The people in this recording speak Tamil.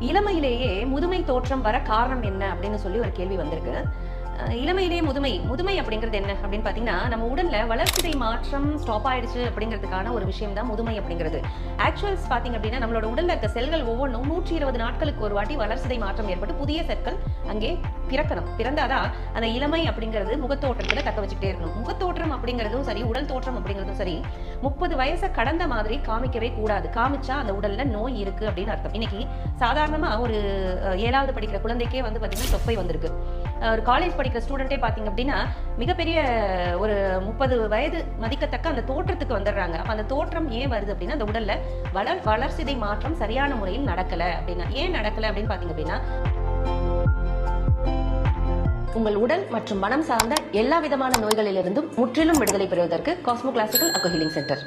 இளமையிலேயே முதுமை தோற்றம் வர காரணம் என்ன அப்படின்னு சொல்லி ஒரு கேள்வி வந்திருக்கு. இளமையிலேயே முதுமை முதுமை அப்படிங்கிறது என்ன அப்படின்னு பார்த்தீங்கன்னா நம்ம உடல்ல வளர்ச்சிதை மாற்றம் ஸ்டாப் ஆயிடுச்சு அப்படிங்கிறதுக்கான ஒரு விஷயம் தான் முதுமை அப்படிங்கிறது. ஆக்சுவல்ஸ் பார்த்தீங்க அப்படின்னா நம்மளோட உடலில் இருக்க செல்கள் ஒவ்வொன்றும் நூற்றி இருபது நாட்களுக்கு ஒரு வாட்டி வளர்ச்சிதை மாற்றம் ஏற்பட்டு புதிய செற்கள் அங்கே பிறக்கணும். பிறந்தாதான் அந்த இளமை அப்படிங்கிறது முகத்தோற்றத்தில் தக்க வச்சுக்கிட்டே இருக்கணும். முகத்தோற்றம் அப்படிங்கிறதும் சரி உடல் தோற்றம் அப்படிங்கிறதும் சரி முப்பது வயசை கடந்த மாதிரி காமிக்கவே கூடாது. காமிச்சா அந்த உடல்ல நோய் இருக்கு அப்படின்னு அர்த்தம். இன்னைக்கு சாதாரணமா ஒரு ஏழாவது படிக்கிற குழந்தைக்கே வந்து பார்த்தீங்கன்னா தொப்பை வந்திருக்கு. ஒரு காலேஜ் படிக்கிற ஸ்டூடெண்ட்டே பார்த்தீங்க அப்படின்னா மிகப்பெரிய ஒரு முப்பது வயது மதிக்கத்தக்க அந்த தோற்றத்துக்கு வந்துடுறாங்க. அப்போ அந்த தோற்றம் ஏன் வருது அப்படின்னா அந்த உடலில் வளர் வளர்சிதை மாற்றம் சரியான முறையில் நடக்கலை அப்படின்னா ஏன் நடக்கலை அப்படின்னு பார்த்தீங்க அப்படின்னா உங்கள் உடல் மற்றும் மனம் சார்ந்த எல்லா விதமான நோய்களிலிருந்தும் முற்றிலும் விடுதலை பெறுவதற்கு Cosmo classical acu healing centre